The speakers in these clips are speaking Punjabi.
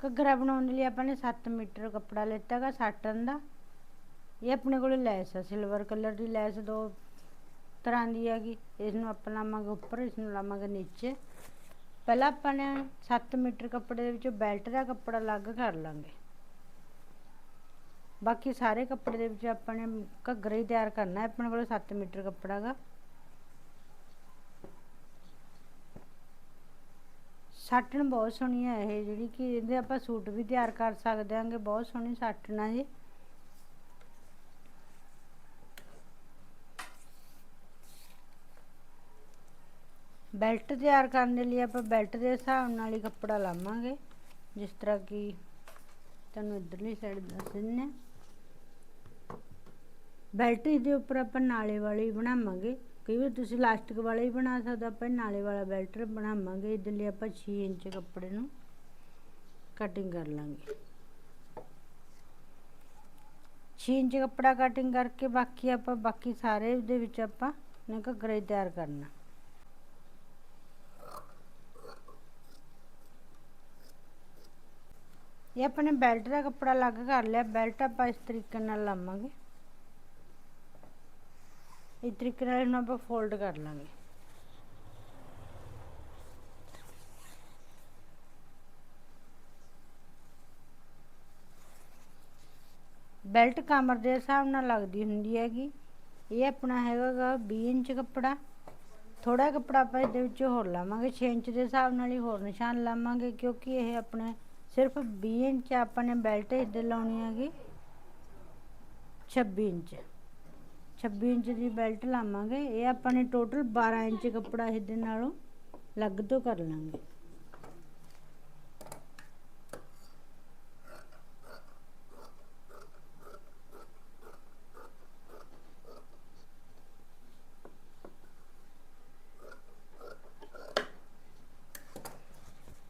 ਘੱਗਰਾ ਬਣਾਉਣ ਲਈ ਆਪਾਂ ਨੇ 7 ਮੀਟਰ ਕੱਪੜਾ ਲਿੱਤਾਗਾ ਸਾਟਨ ਦਾ ਇਹ ਆਪਣੇ ਕੋਲ ਲੈਸ ਆ ਸਿਲਵਰ ਕਲਰ ਦੀ ਲੈਸ ਦੋ ਤਰ੍ਹਾਂ ਦੀ ਹੈਗੀ। ਇਸ ਨੂੰ ਆਪਾਂ ਲਾਵਾਂਗੇ ਉੱਪਰ ਇਸ ਨੂੰ ਲਾਵਾਂਗੇ ਨੀਚੇ। ਪਹਿਲਾਂ ਆਪਾਂ ਨੇ 7 ਮੀਟਰ ਕੱਪੜੇ ਦੇ ਵਿੱਚੋਂ ਬੈਲਟ ਦਾ ਕੱਪੜਾ ਅਲੱਗ ਕਰ ਲਾਂਗੇ। ਬਾਕੀ ਸਾਰੇ ਕੱਪੜੇ ਦੇ ਵਿੱਚ ਆਪਾਂ ਨੇ ਘੱਗਰਾ ਹੀ ਤਿਆਰ ਕਰਨਾ ਹੈ, ਆਪਣੇ ਕੋਲ 7 ਮੀਟਰ ਕੱਪੜਾ ਗਾ ਸਾਟਣ ਬਹੁਤ ਸੋਹਣੀ ਹੈ ਇਹ ਜਿਹੜੀ ਕਿ ਇਹਦੇ ਆਪਾਂ ਸੂਟ ਵੀ ਤਿਆਰ ਕਰ ਸਕਦੇ ਹਾਂਗੇ, ਬਹੁਤ ਸੋਹਣੀ ਸਾਟਣ ਹੈ ਜੀ ਬੈਲਟ ਤਿਆਰ ਕਰਨ ਦੇ ਲਈ ਆਪਾਂ ਬੈਲਟ ਦੇ ਹਿਸਾਬ ਨਾਲ ਹੀ ਕੱਪੜਾ ਲਾਵਾਂਗੇ, ਜਿਸ ਤਰ੍ਹਾਂ ਕਿ ਤੁਹਾਨੂੰ ਇਧਰਲੀ ਸਾਈਡ ਦੱਸ ਦਿੰਨੇ ਆ ਬੈਲਟ ਦੇ ਉੱਪਰ ਆਪਾਂ ਨਾਲੇ ਵਾਲੀ ਬਣਾਵਾਂਗੇ। ਕਈ ਵਾਰ ਤੁਸੀਂ ਇਲਾਸਟਿਕ ਵਾਲਾ ਹੀ ਬਣਾ ਸਕਦੇ ਹੋ, ਆਪਾਂ ਨਾਲੇ ਵਾਲਾ ਬੈਲਟ ਬਣਾਵਾਂਗੇ ਇਹਦੇ ਲਈ ਆਪਾਂ 6 ਇੰਚ ਕੱਪੜੇ ਨੂੰ ਕਟਿੰਗ ਕਰ ਲਾਂਗੇ। 6 ਇੰਚ ਕੱਪੜਾ ਕਟਿੰਗ ਕਰਕੇ ਬਾਕੀ ਆਪਾਂ ਬਾਕੀ ਸਾਰੇ ਦੇ ਵਿੱਚ ਆਪਾਂ ਨੇ ਘੱਗਰਾ ਹੀ ਤਿਆਰ ਕਰਨਾ। ਇਹ ਆਪਣੇ ਬੈਲਟ ਦਾ ਕੱਪੜਾ ਅਲੱਗ ਕਰ ਲਿਆ ਬੈਲਟ ਆਪਾਂ ਇਸ ਤਰੀਕੇ ਨਾਲ ਲਾਵਾਂਗੇ। ਇਸ ਤਰੀਕੇ ਨਾਲ ਇਹਨੂੰ ਆਪਾਂ ਫੋਲਡ ਕਰ ਲਾਂਗੇ। ਬੈਲਟ ਕਮਰ ਦੇ ਹਿਸਾਬ ਨਾਲ ਲੱਗਦੀ ਹੁੰਦੀ ਹੈਗੀ। ਇਹ ਆਪਣਾ ਹੈਗਾ ਗਾ 20 ਇੰਚ ਕੱਪੜਾ। ਥੋੜਾ ਕੱਪੜਾ ਆਪਾਂ ਇਹਦੇ ਵਿੱਚ ਹੋਰ ਲਾਵਾਂਗੇ। 6 ਇੰਚ ਦੇ ਹਿਸਾਬ ਨਾਲ ਹੀ ਹੋਰ ਨਿਸ਼ਾਨ ਲਾਵਾਂਗੇ ਕਿਉਂਕਿ ਇਹ ਆਪਣੇ ਸਿਰਫ 20 ਇੰਚ ਆਪਾਂ ਨੇ ਬੈਲਟ ਇੱਧਰ ਲਾਉਣੀ ਹੈਗੀ। 26 ਇੰਚ। 26 ਇੰਚ ਦੀ ਬੈਲਟ ਲਾਵਾਂਗੇ। ਇਹ ਆਪਾਂ ਨੇ ਟੋਟਲ 12 ਇੰਚ ਕੱਪੜਾ ਇਹਦੇ ਨਾਲੋਂ ਲੱਗ ਤੋਂ ਕਰ ਲਾਂਗੇ।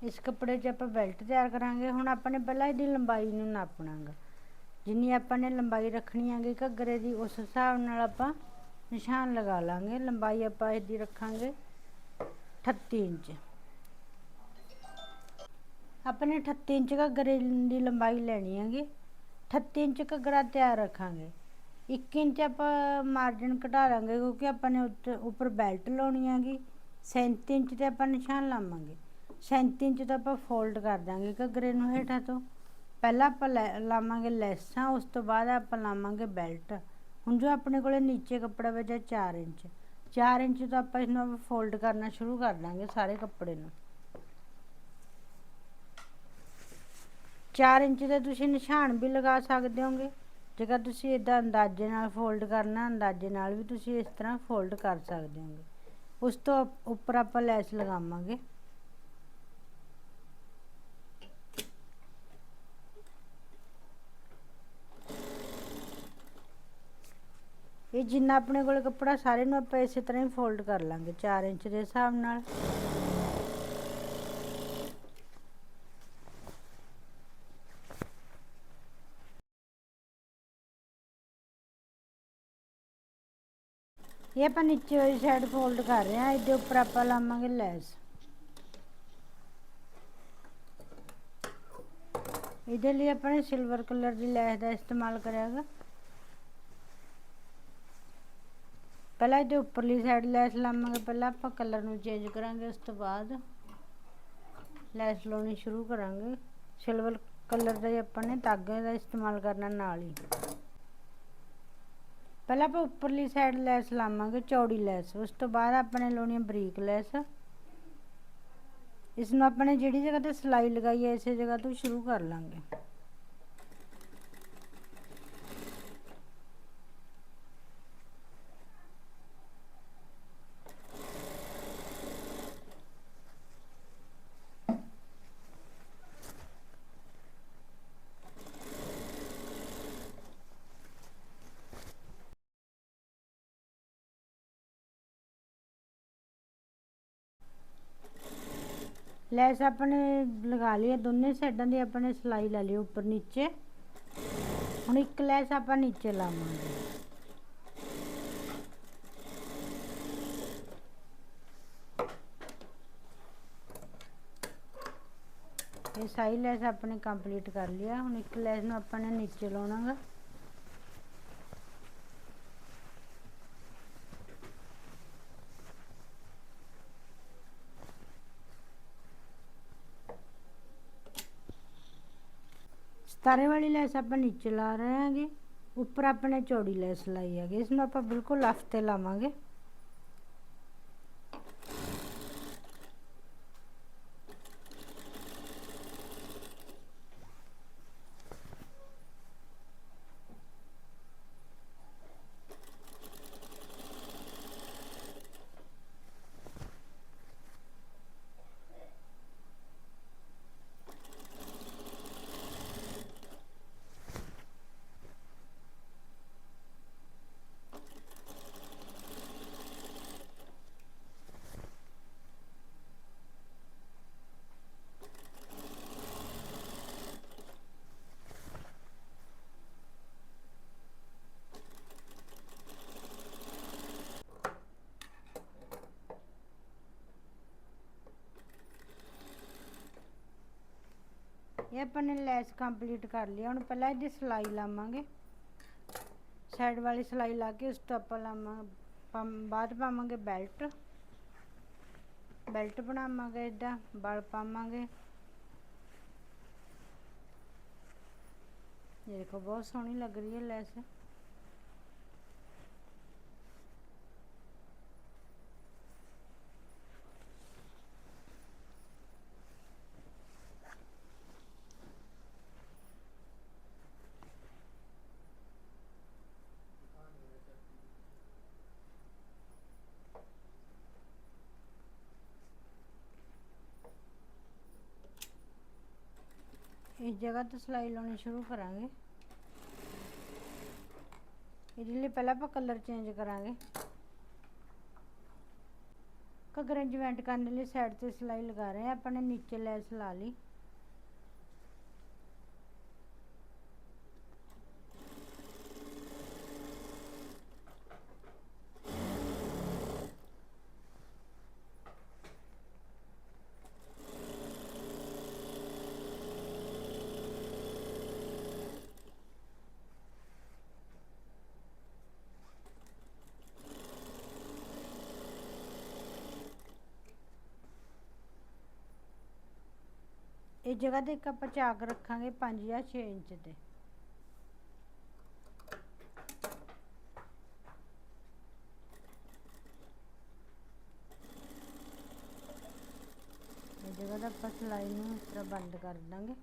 ਇਸ ਕੱਪੜੇ 'ਚ ਆਪਾਂ ਬੈਲਟ ਤਿਆਰ ਕਰਾਂਗੇ। ਹੁਣ ਆਪਾਂ ਨੇ ਪਹਿਲਾਂ ਇਹਦੀ ਲੰਬਾਈ ਨੂੰ ਨਾਪਣਾਗਾ। ਜਿੰਨੀ ਆਪਾਂ ਨੇ ਲੰਬਾਈ ਰੱਖਣੀ ਹੈਗੀ ਘੱਗਰੇ ਦੀ, ਉਸ ਹਿਸਾਬ ਨਾਲ ਆਪਾਂ ਨਿਸ਼ਾਨ ਲਗਾ ਲਾਂਗੇ। ਲੰਬਾਈ ਆਪਾਂ ਇਹਦੀ ਰੱਖਾਂਗੇ 38 ਇੰਚ। ਆਪਣੇ 38 ਇੰਚ ਘੱਗਰੇ ਦੀ ਲੰਬਾਈ ਲੈਣੀ ਹੈਗੀ। 38 ਇੰਚ ਘੱਗਰਾ ਤਿਆਰ ਰੱਖਾਂਗੇ। 1 ਇੰਚ ਆਪਾਂ ਮਾਰਜਨ ਘਟਾ ਲਾਂਗੇ ਕਿਉਂਕਿ ਆਪਾਂ ਨੇ ਉੱਤੇ, ਉੱਪਰ ਬੈਲਟ ਲਾਉਣੀ ਹੈਗੀ। 37 ਇੰਚ ਤੇ ਆਪਾਂ ਨਿਸ਼ਾਨ ਲਾਵਾਂਗੇ। 37 ਇੰਚ ਦਾ ਆਪਾਂ ਫੋਲਡ ਕਰ ਦਾਂਗੇ ਘੱਗਰੇ ਨੂੰ ਹੇਠਾਂ ਤੋਂ। ਪਹਿਲਾਂ ਆਪਾਂ ਲੈ, ਲਾਵਾਂਗੇ ਲੈਸਾਂ, ਉਸ ਤੋਂ ਬਾਅਦ ਆਪਾਂ ਲਾਵਾਂਗੇ ਬੈਲਟ। ਹੁਣ ਜੋ ਆਪਣੇ ਕੋਲੇ ਨੀਚੇ ਕੱਪੜਾ ਬਚਿਆ 4 ਇੰਚ। 4 ਇੰਚ ਤੋਂ ਆਪਾਂ ਇਹਨੂੰ ਫੋਲਡ ਕਰਨਾ ਸ਼ੁਰੂ ਕਰ ਦਾਂਗੇ ਸਾਰੇ ਕੱਪੜੇ ਨੂੰ। 4 ਇੰਚ ਦੇ ਤੁਸੀਂ ਨਿਸ਼ਾਨ ਵੀ ਲਗਾ ਸਕਦੇ ਹੋਗੇ। ਜੇਕਰ ਤੁਸੀਂ ਇਦਾਂ ਅੰਦਾਜ਼ੇ ਨਾਲ ਫੋਲਡ ਕਰਨਾ, ਅੰਦਾਜ਼ੇ ਨਾਲ ਵੀ ਤੁਸੀਂ ਇਸ ਤਰ੍ਹਾਂ ਫੋਲਡ ਕਰ ਸਕਦੇ ਹੋਗੇ। ਉਸ ਤੋਂ ਉੱਪਰ ਆਪਾਂ ਲੈਸ ਲਗਾਵਾਂਗੇ। ਇਹ ਜਿੰਨਾ ਆਪਣੇ ਕੋਲ ਕੱਪੜਾ, ਸਾਰੇ ਨੂੰ ਆਪਾਂ ਇਸੇ ਤਰ੍ਹਾਂ ਹੀ ਫੋਲਡ ਕਰ ਲਾਂਗੇ 4 ਇੰਚ ਦੇ ਹਿਸਾਬ ਨਾਲ। ਇਹ ਆਪਾਂ ਨੀਚੇ ਵਾਲੀ ਸਾਈਡ ਫੋਲਡ ਕਰ ਰਹੇ ਹਾਂ, ਇਹਦੇ ਉੱਪਰ ਆਪਾਂ ਲਾਵਾਂਗੇ ਲੈਸ। ਇਹਦੇ ਲਈ ਆਪਾਂ ਨੇ ਸਿਲਵਰ ਕਲਰ ਦੀ ਲੈਸ ਦਾ ਇਸਤੇਮਾਲ ਕਰਿਆਗਾ ਪਹਿਲਾਂ ਇਹਦੇ ਉੱਪਰਲੀ ਸਾਈਡ ਲੈਸ ਲਾਵਾਂਗੇ, ਪਹਿਲਾਂ ਆਪਾਂ ਕਲਰ ਨੂੰ ਚੇਂਜ ਕਰਾਂਗੇ, ਉਸ ਤੋਂ ਬਾਅਦ ਲੈਸ ਲਾਉਣੀ ਸ਼ੁਰੂ ਕਰਾਂਗੇ। ਸਿਲਵਰ ਕਲਰ ਦਾ ਹੀ ਆਪਾਂ ਨੇ ਧਾਗੇ ਦਾ ਇਸਤੇਮਾਲ ਕਰਨਾ ਨਾਲ ਹੀ। ਪਹਿਲਾਂ ਆਪਾਂ ਉੱਪਰਲੀ ਸਾਈਡ ਲੈਸ ਲਾਵਾਂਗੇ, ਚੌੜੀ ਲੈਸ। ਉਸ ਤੋਂ ਬਾਅਦ ਆਪਾਂ ਨੇ ਲਾਉਣੀ ਹੈ ਬਰੀਕ ਲੈਸ। ਇਸ ਨੂੰ ਆਪਾਂ ਨੇ ਜਿਹੜੀ ਜਗ੍ਹਾ ਤੇ ਸਲਾਈ ਲਗਾਈ ਹੈ, ਇਸੇ ਜਗ੍ਹਾ ਤੋਂ ਸ਼ੁਰੂ ਕਰ ਲਾਂਗੇ। ਲੈਸ ਆਪਣੇ ਲਗਾ ਲਈ ਦੋਨੇ ਸਾਈਡਾਂ ਦੀ ਆਪਣੇ ਸਲਾਈ ਲਾ ਲਈ ਉੱਪਰ ਨੀਚੇ। ਹੁਣ ਇੱਕ ਲੈਸ ਆਪਾਂ ਨੀਚੇ ਲਾਵਾਂਗੇ। ਇਹ ਸਾਰੀ ਲੈਸ ਆਪਣੇ ਕੰਪਲੀਟ ਕਰ ਲਿਆ। ਹੁਣ ਇੱਕ ਲੈਸ ਨੂੰ ਆਪਾਂ ਨੇ ਨੀਚੇ ਲਾਉਣਾਗਾ। ਸਤਾਰੇ ਵਾਲੀ ਲੈਸ ਆਪਾਂ ਨੀਚੇ ਲਾ ਰਹੇ ਹਾਂਗੇ, ਉੱਪਰ ਆਪਣੇ ਚੌੜੀ ਲੈਸ ਲਾਈ ਹੈਗੀ, ਇਸ ਨੂੰ ਆਪਾਂ ਬਿਲਕੁਲ ਲੱਫ ਤੇ ਲਾਵਾਂਗੇ। ਇਹ ਆਪਾਂ ਨੇ ਲੈਸ ਕੰਪਲੀਟ ਕਰ ਲਿਆ ਹੁਣ ਪਹਿਲਾਂ ਇਹਦੀ ਸਿਲਾਈ ਲਾਵਾਂਗੇ। ਸਾਈਡ ਵਾਲੀ ਸਿਲਾਈ ਲਾ ਕੇ ਉਸ ਤੋਂ ਆਪਾਂ ਲਾਵਾਂ ਪਮ- ਬਾਅਦ ਪਾਵਾਂਗੇ ਬੈਲਟ ਬੈਲਟ ਬਣਾਵਾਂਗੇ ਇਦਾਂ ਬਲ ਪਾਵਾਂਗੇ। ਇਹ ਦੇਖੋ, ਬਹੁਤ ਸੋਹਣੀ ਲੱਗ ਰਹੀ ਹੈ ਲੈਸ। ਇਸ ਜਗ੍ਹਾ ਤੋਂ ਸਿਲਾਈ ਲਾਉਣੀ ਸ਼ੁਰੂ ਕਰਾਂਗੇ। ਇਹਦੇ ਲਈ ਪਹਿਲਾਂ ਆਪਾਂ ਕਲਰ ਚੇਂਜ ਕਰਾਂਗੇ। ਘੱਗਰੇ ਜੁਆਇੰਟ ਕਰਨ ਲਈ ਸਾਈਡ ਤੇ ਸਿਲਾਈ ਲਗਾ ਰਹੇ ਹਾਂ। ਆਪਾਂ ਨੇ ਨੀਚੇ ਲੈਸ ਲਾ ਲਈ। ਇਹ ਜਗ੍ਹਾ ਤੇ ਇੱਕ ਆਪਾਂ ਚਾਕ ਰੱਖਾਂਗੇ 5 ਜਾਂ 6 ਇੰਚ ਤੇ। ਇਹ ਜਗ੍ਹਾ ਦਾ ਆਪਾਂ ਸਿਲਾਈ ਨੂੰ ਇਸ ਤਰ੍ਹਾਂ ਬੰਦ ਕਰ ਦਾਂਗੇ।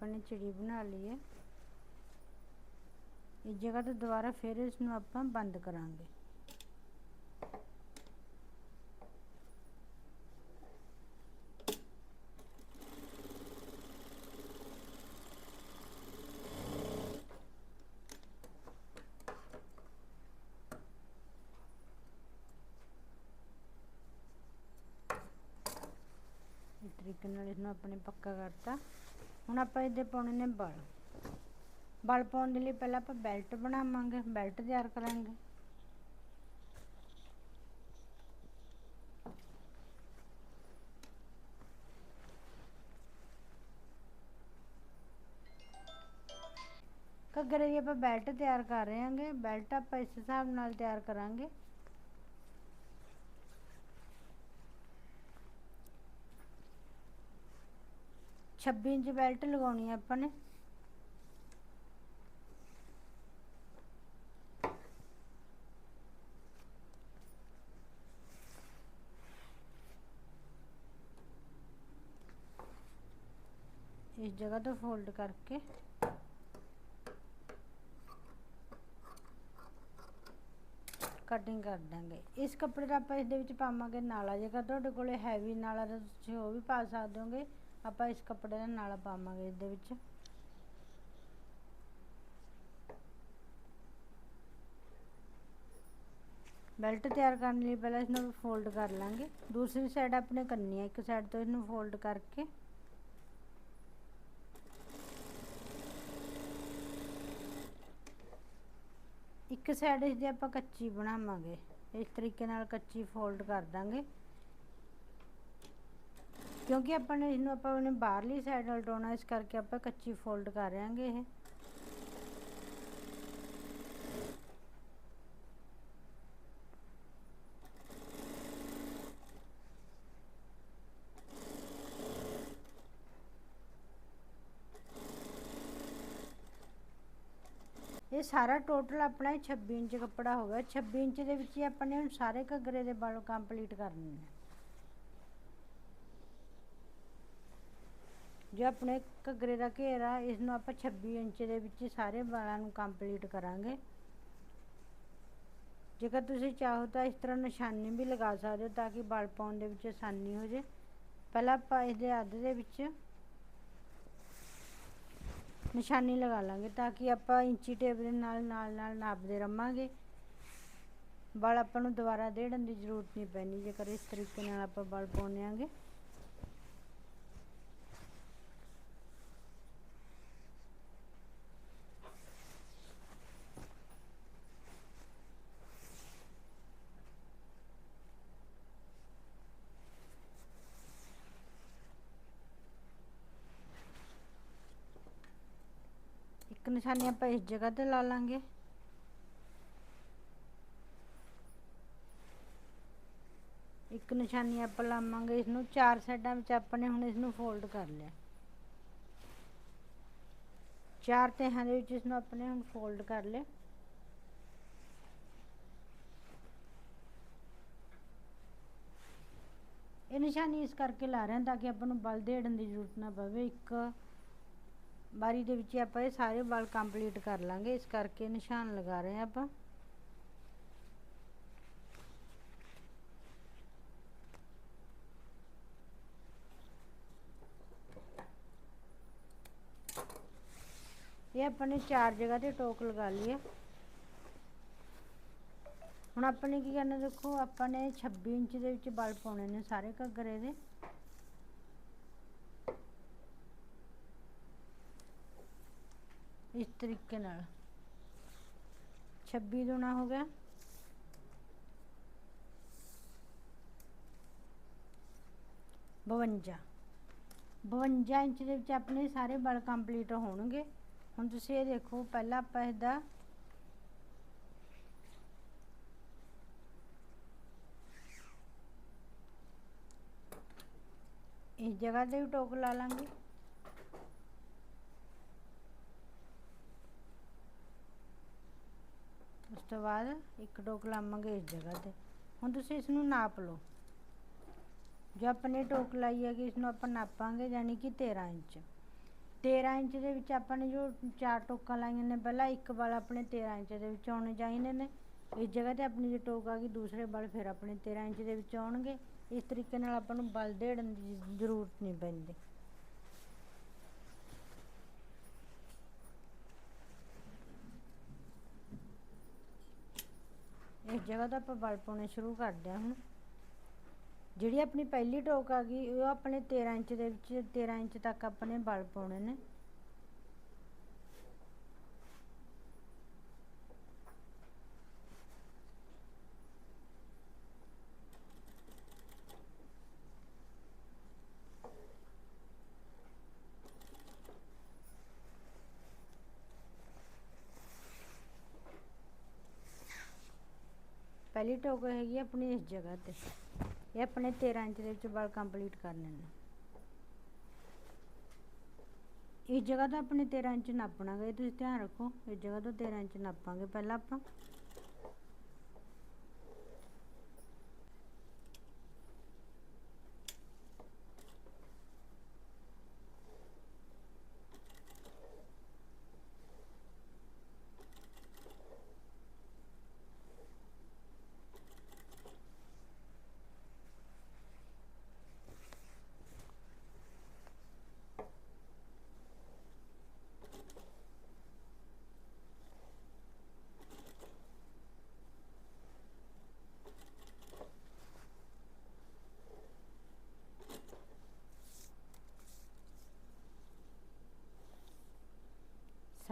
ਆਪਾਂ ਨੇ ਚਿੜੀ ਬਣਾ ਲਈ ਹੈ। ਇਸ ਜਗ੍ਹਾ ਤੇ ਦੁਬਾਰਾ ਫਿਰ ਇਸ ਨੂੰ ਆਪਾਂ ਬੰਦ ਕਰਾਂਗੇ। ਤਰੀਕੇ ਨਾਲ ਇਸ ਨੂੰ ਆਪਣੇ ਪੱਕਾ ਕਰਤਾ। ਹੁਣ ਆਪਾਂ ਇਹਦੇ ਪਾਉਣੇ ਨੇ ਬਲ। ਬਲ ਪਾਉਣ ਦੇ ਲਈ ਪਹਿਲਾਂ ਆਪਾਂ ਬੈਲਟ ਬਣਾਵਾਂਗੇ ਬੈਲਟ ਤਿਆਰ ਕਰਾਂਗੇ। ਘੱਗਰੇ ਦੀ ਆਪਾਂ ਬੈਲਟ ਤਿਆਰ ਕਰ ਰਹੇ ਹਾਂਗੇ। ਬੈਲਟ ਆਪਾਂ ਇਸ ਹਿਸਾਬ ਨਾਲ ਤਿਆਰ ਕਰਾਂਗੇ। 26 ਇੰਚ ਬੈਲਟ ਲਗਾਉਣੀ ਹੈ ਆਪਾਂ ਨੇ। ਇਸ ਜਗ੍ਹਾ ਤੋਂ ਫੋਲਡ ਕਰਕੇ। ਕਟਿੰਗ ਕਰ ਦਾਂਗੇ। ਇਸ ਕੱਪੜੇ ਦਾ ਆਪਾਂ ਇਸ ਦੇ ਵਿੱਚ ਪਾਵਾਂਗੇ ਨਾਲਾ। ਜੇਕਰ ਤੁਹਾਡੇ ਕੋਲੇ ਹੈਵੀ ਨਾਲਾ ਤਾਂ ਤੁਸੀਂ ਉਹ ਵੀ ਪਾ ਸਕਦੇ ਹੋਗੇ। ਆਪਾਂ ਇਸ ਕੱਪੜੇ ਦਾ ਨਾਲ ਪਾਵਾਂਗੇ ਇਸ ਦੇ ਵਿੱਚ। ਬੈਲਟ ਤਿਆਰ ਕਰਨ ਲਈ ਪਹਿਲਾਂ ਇਸ ਨੂੰ ਫੋਲਡ ਕਰ ਲਾਂਗੇ। ਦੂਸਰੀ ਸਾਈਡ ਆਪਣੇ ਕਰਨੀ ਹੈ ਇੱਕ ਸਾਈਡ ਤੋਂ ਇਹਨੂੰ ਫੋਲਡ ਕਰਕੇ। ਇੱਕ ਸਾਈਡ ਇਸ ਦੀ ਆਪਾਂ ਕੱਚੀ ਬਣਾਵਾਂਗੇ। ਇਸ ਤਰੀਕੇ ਨਾਲ ਕੱਚੀ ਫੋਲਡ ਕਰ ਦਾਂਗੇ। ਕਿਉਂਕਿ ਆਪਾਂ ਨੇ ਇਹਨੂੰ ਆਪਾਂ ਨੇ ਬਾਹਰਲੀ ਸਾਈਡ ਉਲਟਾਉਣਾ ਇਸ ਕਰਕੇ ਆਪਾਂ ਕੱਚੀ ਫੋਲਡ ਕਰ ਰਾਂਗੇ ਇਹ। ਇਹ ਸਾਰਾ ਟੋਟਲ ਆਪਣਾ 26 ਇੰਚ ਕੱਪੜਾ ਹੋ ਗਿਆ। 26 ਇੰਚ ਦੇ ਵਿੱਚ ਹੀ ਆਪਾਂ ਨੇ ਹੁਣ ਸਾਰੇ ਘੱਗਰੇ ਦੇ ਵਾਲ ਕੰਪਲੀਟ ਕਰਨੇ ਨੇ। ਜੋ ਆਪਣੇ ਘੱਗਰੇ ਦਾ ਘੇਰਾ ਇਸ ਨੂੰ ਆਪਾਂ 26 ਇੰਚ ਦੇ ਵਿੱਚ ਸਾਰੇ ਵਾਲਾਂ ਨੂੰ ਕੰਪਲੀਟ ਕਰਾਂਗੇ। ਜੇਕਰ ਤੁਸੀਂ ਚਾਹੋ ਤਾਂ ਇਸ ਤਰ੍ਹਾਂ ਨਿਸ਼ਾਨੀ ਵੀ ਲਗਾ ਸਕਦੇ ਹੋ ਤਾਂ ਕਿ ਵਾਲ ਪਾਉਣ ਦੇ ਵਿੱਚ ਆਸਾਨੀ ਹੋ ਜੇ। ਪਹਿਲਾਂ ਆਪਾਂ ਇਸ ਦੇ ਅੱਧ ਦੇ ਵਿੱਚ ਨਿਸ਼ਾਨੀ ਲਗਾ ਲਾਂਗੇ ਤਾਂ ਕਿ ਆਪਾਂ ਇੰਚੀ ਟੇਪ ਦੇ ਨਾਲ ਨਾਲ ਨਾਲ ਨਾਪਦੇ ਰਵਾਂਗੇ। ਵਾਲ ਆਪਾਂ ਨੂੰ ਦੁਬਾਰਾ ਦੇੜਨ ਦੀ ਜ਼ਰੂਰਤ ਨਹੀਂ ਪੈਣੀ, ਜੇਕਰ ਇਸ ਤਰੀਕੇ ਨਾਲ ਆਪਾਂ ਵਾਲ ਪਾਉਂਦੇ ਆਂਗੇ ਇੱਕ ਨਿਸ਼ਾਨੀ ਆਪਾਂ ਇਸ ਜਗ੍ਹਾ ਤੇ ਲਾ ਲਾਂਗੇ। ਇੱਕ ਨਿਸ਼ਾਨੀ ਆਪਾਂ ਲਾਵਾਂਗੇ ਇਸ ਨੂੰ ਚਾਰ ਸਾਈਡਾਂ ਵਿੱਚ ਆਪਾਂ ਨੇ ਹੁਣ ਇਸ ਨੂੰ ਫੋਲਡ ਕਰ ਲਿਆ। ਚਾਰ ਤਿਹਾਂ ਦੇ ਵਿੱਚ ਇਸ ਨੂੰ ਆਪਣੇ ਹੁਣ ਫੋਲਡ ਕਰ ਲਿਆ। ਇਹ ਨਿਸ਼ਾਨੀ ਇਸ ਕਰਕੇ ਲਾ ਰਹੇ ਹਾਂ ਤਾਂ ਕਿ ਆਪਾਂ ਨੂੰ ਬਲ ਦੇੜਨ ਦੀ ਜ਼ਰੂਰਤ ਨਾ ਪਵੇ। ਇੱਕ ਬਾਰੀ ਦੇ ਵਿੱਚ ਆਪਾਂ ਇਹ ਸਾਰੇ ਵਾਲ ਕੰਪਲੀਟ ਕਰ ਲਾਂਗੇ। ਇਸ ਕਰਕੇ ਨਿਸ਼ਾਨ ਲਗਾ ਰਹੇ ਆਪਾਂ। ਇਹ ਆਪਾਂ ਨੇ ਚਾਰ ਜਗ੍ਹਾ ਤੇ ਟੋਕ ਲਗਾ ਲਈ ਹੈ। ਹੁਣ ਆਪਾਂ ਨੇ ਕੀ ਕਰਨਾ ਦੇਖੋ, ਆਪਾਂ ਨੇ 26 ਇੰਚ ਦੇ ਵਿੱਚ ਬਲ ਪਾਉਣੇ ਨੇ ਸਾਰੇ ਘੱਗਰੇ ਦੇ। ਇਸ ਤਰੀਕੇ ਨਾਲ। 26 ਦੁਣਾ ਹੋ ਗਿਆ। ਬਵੰਜਾ। 52 ਇੰਚ ਦੇ ਵਿੱਚ ਆਪਣੇ ਸਾਰੇ ਬਲ ਕੰਪਲੀਟ ਹੋਣਗੇ। ਹੁਣ ਤੁਸੀਂ ਇਹ ਦੇਖੋ, ਪਹਿਲਾਂ ਆਪਾਂ ਇਹਦਾ ਇਸ ਜਗ੍ਹਾ ਤੇ ਵੀ ਟੋਕ ਲਾ ਲਾਂਗੇ। ਤੋਂ ਬਾਅਦ ਇੱਕ ਟੋਕ ਲਾਵਾਂਗੇ ਇਸ ਜਗ੍ਹਾ ਤੇ। ਹੁਣ ਤੁਸੀਂ ਇਸ ਨੂੰ ਨਾਪ ਲਓ। ਜੋ ਆਪਣੇ ਟੋਕ ਲਾਈ ਹੈਗੀ ਇਸ ਨੂੰ ਆਪਾਂ ਨਾਪਾਂਗੇ ਯਾਨੀ ਕਿ 13 ਇੰਚ। 13 ਇੰਚ ਦੇ ਵਿੱਚ ਆਪਾਂ ਨੇ ਜੋ ਚਾਰ ਟੋਕਾਂ ਲਾਈਆਂ ਨੇ, ਪਹਿਲਾਂ ਇੱਕ ਵਾਲ ਆਪਣੇ 13 ਇੰਚ ਦੇ ਵਿੱਚ ਆਉਣੇ ਚਾਹੀਦੇ ਨੇ। ਇਸ ਜਗ੍ਹਾ ਤੇ ਆਪਣੀ ਜੇ ਟੋਕ ਆ ਗਈ, ਦੂਸਰੇ ਵਾਲ ਫਿਰ ਆਪਣੇ 13 ਇੰਚ ਦੇ ਵਿੱਚ ਆਉਣਗੇ। ਇਸ ਤਰੀਕੇ ਨਾਲ ਆਪਾਂ ਨੂੰ ਬਲ ਦੇੜਨ ਦੀ ਜ਼ਰੂਰਤ ਨਹੀਂ ਪੈਂਦੀ। ਇਸ ਜਗ੍ਹਾ ਤੋਂ ਆਪਾਂ ਬਲ ਪਾਉਣੇ ਸ਼ੁਰੂ ਕਰਦੇ ਹਾਂ ਹੁਣ। ਜਿਹੜੀ ਆਪਣੀ ਪਹਿਲੀ ਟੋਕ ਆ ਗਈ, ਉਹ ਆਪਣੇ 13 ਇੰਚ ਦੇ ਵਿੱਚ 13 ਇੰਚ ਤੱਕ ਆਪਣੇ ਬਲ ਪਾਉਣੇ ਨੇ। ਪਹਿਲੀ ਟੋਕ ਹੈਗੀ ਆਪਣੀ ਇਸ ਜਗ੍ਹਾ ਤੇ। ਇਹ ਆਪਣੇ 13 ਇੰਚ ਦੇ ਵਿੱਚ ਵਾਲ ਕੰਪਲੀਟ ਕਰ ਲੈਣਾ ਇਸ ਜਗ੍ਹਾ ਤੋਂ ਆਪਣੇ 13 ਇੰਚ ਨਾਪਣਾਗਾ ਇਹ ਤੁਸੀਂ ਧਿਆਨ ਰੱਖੋ, ਇਸ ਜਗ੍ਹਾ ਤੋਂ 13 ਇੰਚ ਨਾਪਾਂਗੇ। ਪਹਿਲਾਂ ਆਪਾਂ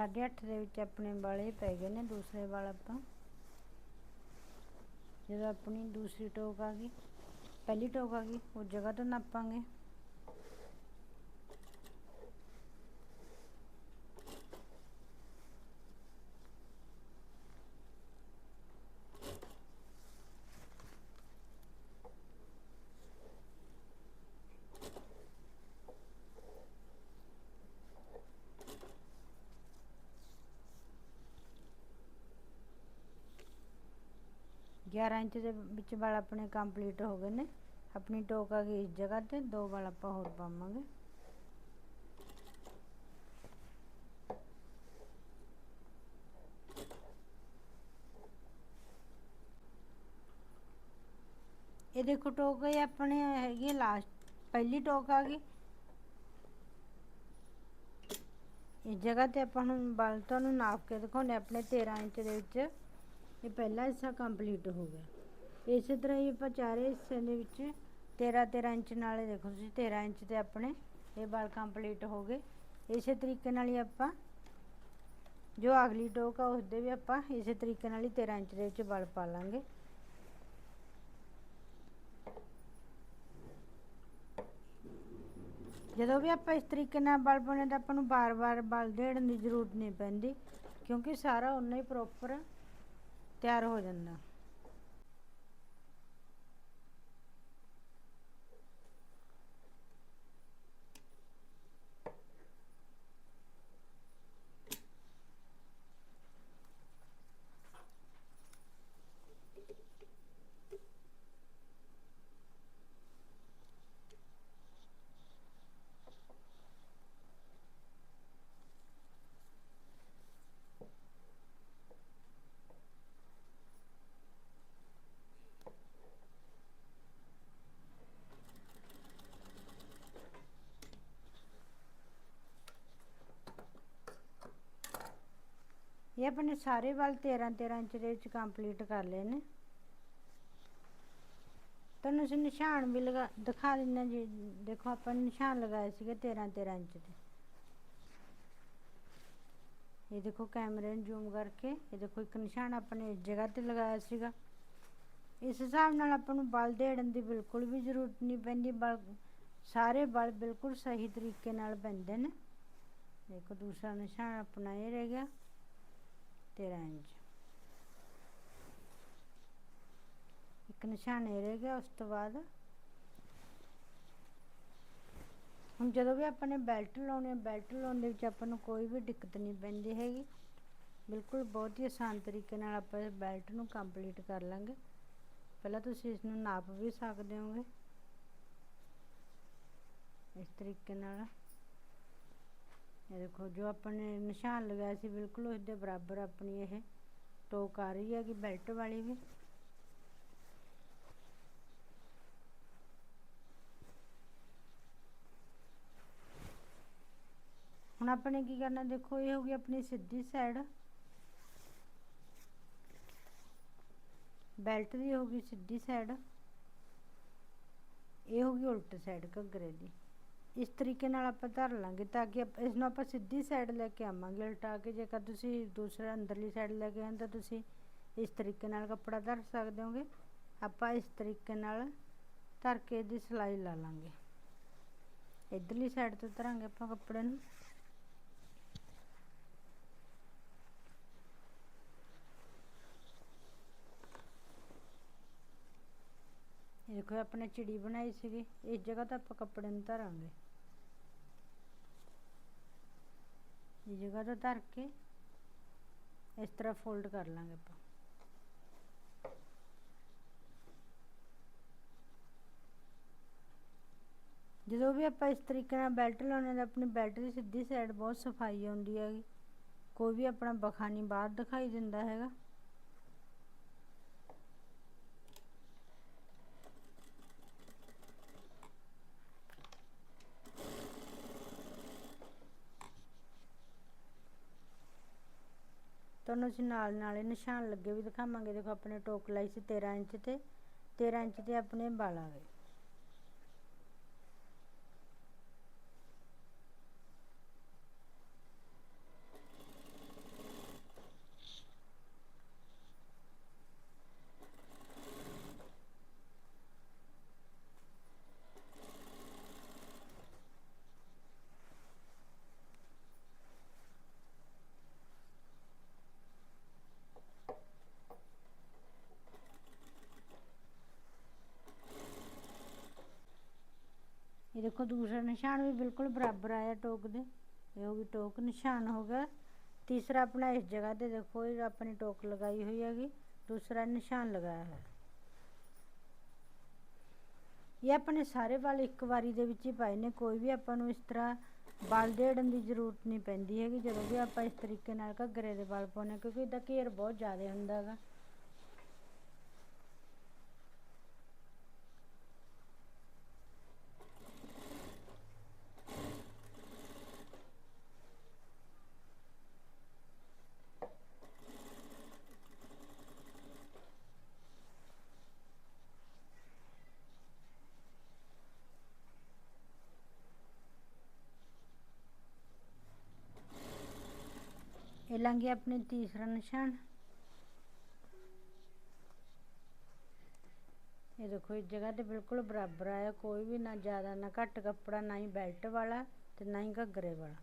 ਸਾਢੇ ਅੱਠ ਦੇ ਵਿੱਚ ਆਪਣੇ ਵਾਲੇ ਪੈ ਗਏ ਨੇ, ਦੂਸਰੇ ਵਾਲ ਆਪਾਂ। ਜਦੋਂ ਆਪਣੀ ਦੂਸਰੀ ਟੋਕ ਆ ਗਈ, ਪਹਿਲੀ ਟੋਕ ਆ ਗਈ ਉਸ ਜਗ੍ਹਾ ਤੋਂ ਨਾਪਾਂਗੇ। ਗਿਆਰਾਂ ਇੰਚ ਦੇ ਵਿੱਚ ਵਾਲ ਆਪਣੇ ਕੰਪਲੀਟ ਹੋ ਗਏ ਨੇ। ਆਪਣੀ ਟੋਕ ਆ ਗਈ ਇਸ ਜਗ੍ਹਾ ਤੇ, ਦੋ ਵਾਲ ਆਪਾਂ ਹੋਰ ਪਾਵਾਂਗੇ। ਇਹ ਦੇਖੋ ਟੋਕ ਇਹ ਆਪਣੇ ਹੈਗੀ ਲਾਸਟ ਪਹਿਲੀ ਟੋਕ ਆ ਗਈ। ਇਸ ਜਗ੍ਹਾ ਤੇ ਆਪਾਂ ਹੁਣ ਬਲ ਤੁਹਾਨੂੰ ਨਾਪ ਕੇ ਦਿਖਾਉਣੇ ਆਪਣੇ 13 ਇੰਚ ਦੇ ਵਿੱਚ। ਇਹ ਪਹਿਲਾ ਹਿੱਸਾ ਕੰਪਲੀਟ ਹੋ ਗਿਆ। ਇਸੇ ਤਰ੍ਹਾਂ ਹੀ ਆਪਾਂ ਚਾਰੇ ਹਿੱਸੇ ਦੇ ਵਿੱਚ 13 13 ਇੰਚ ਨਾਲ ਦੇਖੋ ਤੁਸੀਂ 13 ਇੰਚ ਤੇ ਆਪਣੇ ਇਹ ਬਲ ਕੰਪਲੀਟ ਹੋ ਗਏ। ਇਸੇ ਤਰੀਕੇ ਨਾਲ ਹੀ ਆਪਾਂ ਜੋ ਅਗਲੀ ਟੋਕ ਆ, ਉਸ ਦੇ ਵੀ ਆਪਾਂ ਇਸੇ ਤਰੀਕੇ ਨਾਲ ਹੀ 13 ਇੰਚ ਦੇ ਵਿੱਚ ਬਲ ਪਾ ਲਾਂਗੇ। ਜਦੋਂ ਵੀ ਆਪਾਂ ਇਸ ਤਰੀਕੇ ਨਾਲ ਬਲ ਪਾਉਣੇ ਤਾਂ ਆਪਾਂ ਨੂੰ ਬਾਰ-ਬਾਰ ਬਲ ਦੇਣ ਦੀ ਜ਼ਰੂਰਤ ਨਹੀਂ ਪੈਂਦੀ, ਕਿਉਂਕਿ ਸਾਰਾ ਉਨਾ ਹੀ ਪ੍ਰੋਪਰ ਤਿਆਰ ਹੋ ਜਾਂਦਾ ਇਹ ਆਪਣੇ ਸਾਰੇ ਵੱਲ 13 13 ਇੰਚ ਦੇ ਵਿੱਚ ਕੰਪਲੀਟ ਕਰ ਲਏ ਨੇ। ਤੁਹਾਨੂੰ ਅਸੀਂ ਨਿਸ਼ਾਨ ਵੀ ਲਗਾ, ਦਿਖਾ ਦਿੰਦੇ ਜੀ। ਦੇਖੋ, ਆਪਾਂ ਨੇ ਨਿਸ਼ਾਨ ਲਗਾਏ ਸੀਗੇ 13 13 ਇੰਚ ਦੇ। ਇਹ ਦੇਖੋ ਕੈਮਰੇ ਨੂੰ ਜ਼ੂਮ ਕਰਕੇ, ਇਹ ਦੇਖੋ ਇੱਕ ਨਿਸ਼ਾਨ ਆਪਣੇ ਇਸ ਜਗ੍ਹਾ ਤੇ ਲਗਾਇਆ ਸੀਗਾ। ਇਸ ਹਿਸਾਬ ਨਾਲ ਆਪਾਂ ਨੂੰ ਬਲ ਦੇੜਨ ਦੀ ਬਿਲਕੁਲ ਵੀ ਜ਼ਰੂਰਤ ਨਹੀਂ ਪੈਂਦੀ। ਬਲ, ਸਾਰੇ ਬਲ ਬਿਲਕੁਲ ਸਹੀ ਤਰੀਕੇ ਨਾਲ ਪੈਂਦੇ ਨੇ। ਦੇਖੋ, ਦੂਸਰਾ ਨਿਸ਼ਾਨ ਆਪਣਾ ਇਹ ਰਹਿ ਗਿਆ। 13 ਇੰਚ ਇੱਕ ਨਿਸ਼ਾਨੇ ਰਹਿ ਗਿਆ ਉਸ ਤੋਂ ਬਾਅਦ ਹੁਣ ਜਦੋਂ ਵੀ ਆਪਾਂ ਨੇ ਬੈਲਟ ਲਾਉਣੀ ਹੈ ਬੈਲਟ ਲਾਉਣ ਦੇ ਵਿੱਚ ਆਪਾਂ ਨੂੰ ਕੋਈ ਵੀ ਦਿੱਕਤ ਨਹੀਂ ਪੈਂਦੀ ਹੈਗੀ। ਬਿਲਕੁਲ ਬਹੁਤ ਹੀ ਆਸਾਨ ਤਰੀਕੇ ਨਾਲ ਆਪਾਂ ਇਸ ਬੈਲਟ ਨੂੰ ਕੰਪਲੀਟ ਕਰ ਲਾਂਗੇ। ਪਹਿਲਾਂ ਤੁਸੀਂ ਇਸ ਨੂੰ ਨਾਪ ਵੀ ਸਕਦੇ ਹੋਗੇ। ਇਸ ਤਰੀਕੇ ਨਾਲ। ਇਹ ਦੇਖੋ, ਜੋ ਆਪਾਂ ਨੇ ਨਿਸ਼ਾਨ ਲਗਾਇਆ ਸੀ, ਬਿਲਕੁਲ ਉਸ ਦੇ ਬਰਾਬਰ ਆਪਣੀ ਇਹ ਟੋਕ ਆ ਰਹੀ ਹੈਗੀ, ਬੈਲਟ ਵਾਲੀ ਵੀ। ਹੁਣ ਆਪਣੇ ਕੀ ਕਰਨਾ, ਦੇਖੋ, ਇਹ ਹੋ ਗਈ ਆਪਣੀ ਸਿੱਧੀ ਸਾਈਡ ਬੈਲਟ ਦੀ ਹੋ ਗਈ ਸਿੱਧੀ ਸਾਈਡ ਇਹ ਹੋ ਗਈ ਉਲਟ ਸਾਈਡ ਘੱਗਰੇ ਦੀ। ਇਸ ਤਰੀਕੇ ਨਾਲ ਆਪਾਂ ਧਰ ਲਾਂਗੇ ਤਾਂ ਕਿ ਇਸ ਨੂੰ ਆਪਾਂ ਸਿੱਧੀ ਸਾਈਡ ਲੈ ਕੇ ਆਵਾਂਗੇ ਉਲਟਾ ਕੇ ਜੇਕਰ ਤੁਸੀਂ ਦੂਸਰਾ ਅੰਦਰਲੀ ਸਾਈਡ ਲੈ ਕੇ ਆਉਂਦੇ ਤਾਂ ਤੁਸੀਂ ਇਸ ਤਰੀਕੇ ਨਾਲ ਕੱਪੜਾ ਧਰ ਸਕਦੇ ਹੋਗੇ ਆਪਾਂ ਇਸ ਤਰੀਕੇ ਨਾਲ ਧਰ ਕੇ ਇਹਦੀ ਸਿਲਾਈ ਲਾ ਲਾਂਗੇ ਇਧਰਲੀ ਸਾਈਡ ਤੋਂ ਧਰਾਂਗੇ ਆਪਾਂ ਕੱਪੜੇ ਨੂੰ ਇਹ ਦੇਖੋ ਆਪਣੇ ਚਿੜੀ ਬਣਾਈ ਸੀਗੀ। ਇਸ ਜਗ੍ਹਾ ਤਾਂ ਆਪਾਂ ਕੱਪੜੇ ਨੂੰ ਧਰਾਂਗੇ ਇਹ ਜਗ੍ਹਾ ਤੋਂ ਧਰ ਕੇ ਇਸ ਤਰ੍ਹਾਂ ਫੋਲਡ ਕਰ ਲਾਂਗੇ ਆਪਾਂ। ਜਦੋਂ ਵੀ ਆਪਾਂ ਇਸ ਤਰੀਕੇ ਨਾਲ ਬੈਲਟ ਲਾਉਣੇ ਤਾਂ ਆਪਣੀ ਬੈਲਟ ਦੀ ਸਿੱਧੀ ਸਾਈਡ ਬਹੁਤ ਸਫ਼ਾਈ ਆਉਂਦੀ ਹੈਗੀ। ਕੋਈ ਵੀ ਆਪਣਾ ਬਖਾਨੀ ਬਾਹਰ ਦਿਖਾਈ ਦਿੰਦਾ ਹੈਗਾ। ਤੁਹਾਨੂੰ ਅਸੀਂ ਨਾਲ ਨਾਲੇ ਨਿਸ਼ਾਨ ਲੱਗੇ ਵੀ ਦਿਖਾਵਾਂਗੇ। ਦੇਖੋ ਆਪਣੇ ਟੋਕ ਲਾਈ ਸੀ 13 ਇੰਚ ਤੇ। 13 ਇੰਚ ਤੇ ਆਪਣੇ ਵਾਲ ਆ ਦੇਖੋ ਦੂਸਰਾ ਨਿਸ਼ਾਨ ਵੀ ਬਿਲਕੁਲ ਬਰਾਬਰ ਆਇਆ ਟੋਕ ਦੇ। ਇਹ ਹੋ ਗਈ ਟੋਕ ਨਿਸ਼ਾਨ ਹੋ ਗਿਆ। ਤੀਸਰਾ ਆਪਣਾ ਇਸ ਜਗ੍ਹਾ ਤੇ ਦੇਖੋ ਇਹ ਆਪਣੀ ਟੋਕ ਲਗਾਈ ਹੋਈ ਹੈਗੀ। ਦੂਸਰਾ ਨਿਸ਼ਾਨ ਲਗਾਇਆ ਹੈ ਇਹ ਆਪਣੇ ਸਾਰੇ ਵਾਲ ਇੱਕ ਵਾਰੀ ਦੇ ਵਿੱਚ ਹੀ ਪਾਏ ਨੇ। ਕੋਈ ਵੀ ਆਪਾਂ ਨੂੰ ਇਸ ਤਰ੍ਹਾਂ ਵਾਲ ਦੇੜਨ ਦੀ ਜ਼ਰੂਰਤ ਨਹੀਂ ਪੈਂਦੀ ਹੈਗੀ। ਜਦੋਂ ਵੀ ਆਪਾਂ ਇਸ ਤਰੀਕੇ ਨਾਲ ਘੱਗਰੇ ਦੇ ਵਾਲ ਪਾਉਂਦੇ ਹਾਂ, ਕਿਉਂਕਿ ਇਹਦਾ ਘੇਰ ਬਹੁਤ ਜ਼ਿਆਦਾ ਹੁੰਦਾ ਹੈਗਾ। ਇਹ ਆਪਣੇ ਤੀਸਰਾ ਨਿਸ਼ਾਨ। ਇਹ ਦੇਖੋ, ਇਸ ਜਗ੍ਹਾ ਤੇ ਬਿਲਕੁਲ ਬਰਾਬਰ ਆਇਆ। ਕੋਈ ਵੀ ਨਾ ਜ਼ਿਆਦਾ, ਨਾ ਘੱਟ ਕੱਪੜਾ, ਨਾ ਹੀ ਬੈਲਟ ਵਾਲਾ ਤੇ ਨਾ ਹੀ ਘੱਗਰੇ ਵਾਲਾ।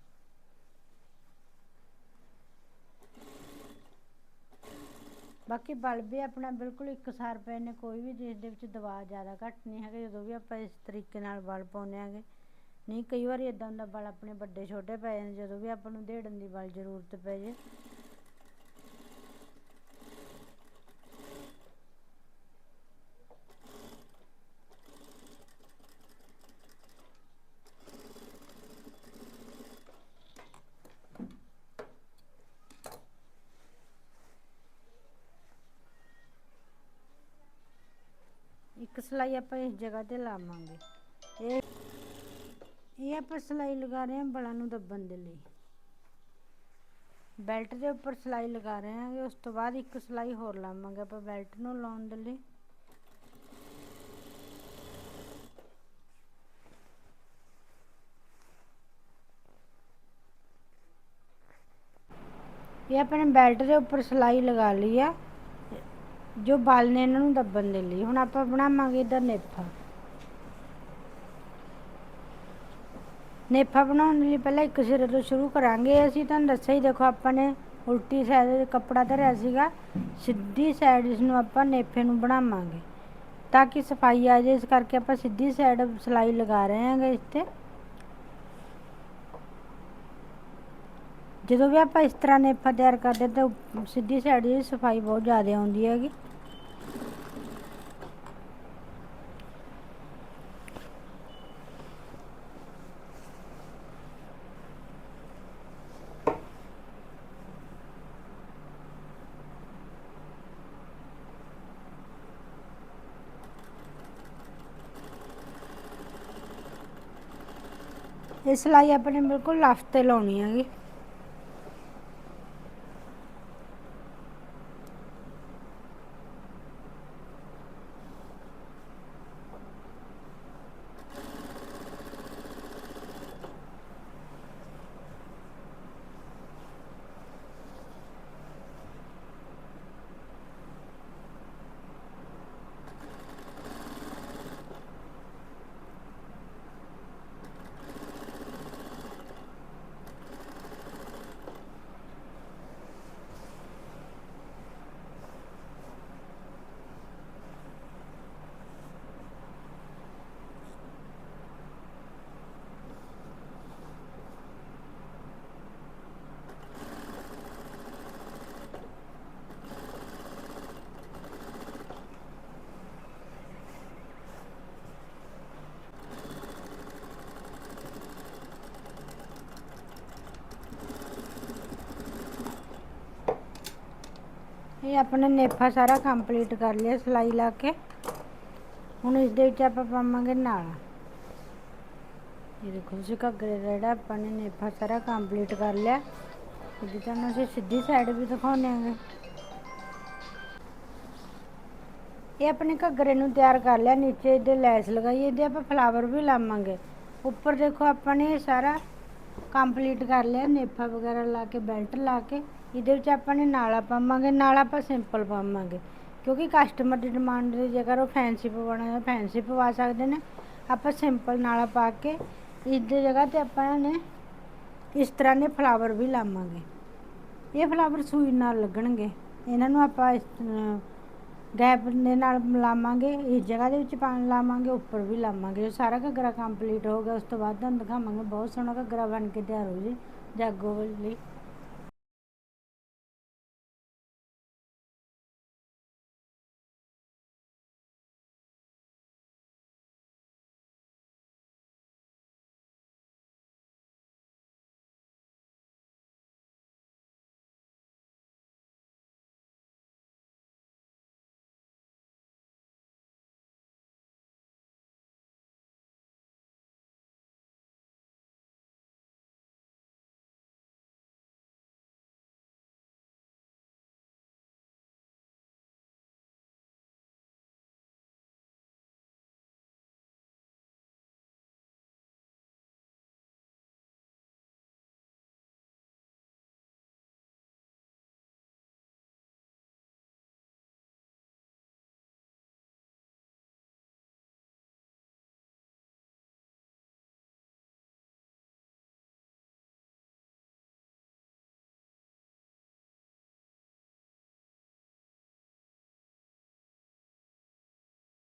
ਬਾਕੀ ਬਲਬ ਵੀ ਆਪਣਾ ਬਿਲਕੁਲ ਇੱਕਸਾਰ ਪਏ ਨੇ। ਕੋਈ ਵੀ ਦੇਸ਼ ਦੇ ਵਿੱਚ ਦਬਾਅ ਜ਼ਿਆਦਾ ਘੱਟ ਨਹੀਂ ਹੈਗਾ। ਜਦੋਂ ਵੀ ਆਪਾਂ ਇਸ ਤਰੀਕੇ ਨਾਲ ਬਲ ਪਾਉਂਦੇ ਆਂਗੇ ਨਹੀਂ, ਕਈ ਵਾਰੀ ਇਦਾਂ ਹੁੰਦਾ ਬਲ ਆਪਣੇ ਵੱਡੇ, ਛੋਟੇ ਪੈ ਜਾਂਦੇ। ਜਦੋਂ ਵੀ ਆਪਾਂ ਨੂੰ ਦੇੜਨ ਦੀ ਬਲ ਜ਼ਰੂਰਤ ਪੈ ਜੇ ਇੱਕ ਸਲਾਈ ਆਪਾਂ ਇਸ ਜਗ੍ਹਾ ਤੇ ਲਾਵਾਂਗੇ। ਇਹ ਇਹ ਆਪਾਂ ਸਲਾਈ ਲਗਾ ਰਹੇ ਹਾਂ ਬਲਾਂ ਨੂੰ ਦੱਬਣ ਦੇ ਲਈ। ਬੈਲਟ ਦੇ ਉੱਪਰ ਸਲਾਈ ਲਗਾ ਰਹੇ ਹਾਂ ਉਸ ਤੋਂ ਬਾਅਦ ਇੱਕ ਸਲਾਈ ਹੋਰ ਲਾਵਾਂਗੇ ਆਪਾਂ ਬੈਲਟ ਨੂੰ ਲਾਉਣ ਦੇ ਲਈ। ਇਹ ਆਪਣੇ ਬੈਲਟ ਦੇ ਉੱਪਰ ਸਲਾਈ ਲਗਾ ਲਈ ਆ। ਜੋ ਬਲ ਨੇ ਇਹਨਾਂ ਨੂੰ ਦੱਬਣ ਦੇ ਲਈ। ਹੁਣ ਆਪਾਂ ਬਣਾਵਾਂਗੇ ਇਧਰ ਨੇਫਾ ਨੇਫਾ ਬਣਾਉਣ ਲਈ ਪਹਿਲਾਂ ਇੱਕ ਸਿਰੇ ਤੋਂ ਸ਼ੁਰੂ ਕਰਾਂਗੇ। ਅਸੀਂ ਤੁਹਾਨੂੰ ਦੱਸਿਆ ਹੀ, ਦੇਖੋ ਆਪਾਂ ਨੇ ਉਲਟੀ ਸਾਈਡ ਕੱਪੜਾ ਧਰਿਆ ਸੀਗਾ। ਸਿੱਧੀ ਸਾਈਡ ਇਸ ਨੂੰ ਆਪਾਂ ਨੇਫੇ ਨੂੰ ਬਣਾਵਾਂਗੇ। ਤਾਂ ਕਿ ਸਫ਼ਾਈ ਆ ਜਾਏ, ਇਸ ਕਰਕੇ ਆਪਾਂ ਸਿੱਧੀ ਸਾਈਡ ਸਲਾਈ ਲਗਾ ਰਹੇ ਹਾਂਗੇ ਇਸ ਤੇ ਜਦੋਂ ਵੀ ਆਪਾਂ ਇਸ ਤਰ੍ਹਾਂ ਨੇਫਾ ਤਿਆਰ ਕਰਦੇ ਤਾਂ ਸਿੱਧੀ ਸਾਈਡ ਦੀ ਸਫ਼ਾਈ ਬਹੁਤ ਜ਼ਿਆਦਾ ਆਉਂਦੀ ਹੈਗੀ। ਇਹ ਸਿਲਾਈ ਆਪਣੇ ਬਿਲਕੁਲ ਲਫਟ ਤੇ ਲਾਉਣੀ ਹੈਗੀ। ਇਹ ਆਪਣੇ ਨੇਫਾ ਸਾਰਾ ਕੰਪਲੀਟ ਕਰ ਲਿਆ, ਸਿਲਾਈ ਲਾ ਕੇ। ਹੁਣ ਇਸ ਦੇ ਵਿੱਚ ਆਪਾਂ ਪਾਵਾਂਗੇ ਨਾਲ ਇਹ ਦੇਖੋ ਤੁਸੀਂ ਘੱਗਰੇ ਦਾ ਜਿਹੜਾ ਆਪਾਂ ਨੇ ਨੇਫਾ ਸਾਰਾ ਕੰਪਲੀਟ ਕਰ ਲਿਆ। ਇਹਦੀ ਤੁਹਾਨੂੰ ਅਸੀਂ ਸਿੱਧੀ ਸਾਈਡ ਵੀ ਦਿਖਾਉਂਦੇ ਆਂਗੇ। ਇਹ ਆਪਣੇ ਘੱਗਰੇ ਨੂੰ ਤਿਆਰ ਕਰ ਲਿਆ, ਨੀਚੇ ਇਹਦੇ ਲੈਸ ਲਗਾਈ, ਇਹਦੇ ਆਪਾਂ ਫਲਾਵਰ ਵੀ ਲਾਵਾਂਗੇ। ਉੱਪਰ ਦੇਖੋ ਆਪਾਂ ਨੇ ਇਹ ਸਾਰਾ ਕੰਪਲੀਟ ਕਰ ਲਿਆ, ਨੇਫਾ ਵਗੈਰਾ ਲਾ ਕੇ ਬੈਲਟ ਲਾ ਕੇ। ਇਹਦੇ ਵਿੱਚ ਆਪਾਂ ਨੇ ਨਾਲਾ ਪਾਵਾਂਗੇ, ਨਾਲਾ ਆਪਾਂ ਸਿੰਪਲ ਪਾਵਾਂਗੇ। ਕਿਉਂਕਿ ਕਸਟਮਰ ਦੀ ਡਿਮਾਂਡ ਦੀ ਜੇਕਰ ਉਹ ਫੈਂਸੀ ਪਵਾਉਣਾ ਹੈ ਫੈਂਸੀ ਪਵਾ ਸਕਦੇ ਨੇ। ਆਪਾਂ ਸਿੰਪਲ ਨਾਲਾ ਪਾ ਕੇ ਇਸ ਦੀ ਜਗ੍ਹਾ ਤੇ ਆਪਾਂ ਨੇ ਇਸ ਤਰ੍ਹਾਂ ਦੇ ਫਲਾਵਰ ਵੀ ਲਾਵਾਂਗੇ। ਇਹ ਫਲਾਵਰ ਸੂਈ ਨਾਲ ਲੱਗਣਗੇ। ਇਹਨਾਂ ਨੂੰ ਆਪਾਂ ਇਸ ਗੈਪ ਦੇ ਨਾਲ ਲਾਵਾਂਗੇ, ਇਸ ਜਗ੍ਹਾ ਦੇ ਵਿੱਚ ਪਾਣੀ ਲਾਵਾਂਗੇ, ਉੱਪਰ ਵੀ ਲਾਵਾਂਗੇ। ਜਦੋਂ ਸਾਰਾ ਘੱਗਰਾ ਕੰਪਲੀਟ ਹੋ ਗਿਆ, ਉਸ ਤੋਂ ਬਾਅਦ ਤੁਹਾਨੂੰ ਦਿਖਾਵਾਂਗੇ। ਬਹੁਤ ਸੋਹਣਾ ਘੱਗਰਾ ਬਣ ਕੇ ਤਿਆਰ ਹੋ ਜੇ। ਜਾਗੋ ਲਈ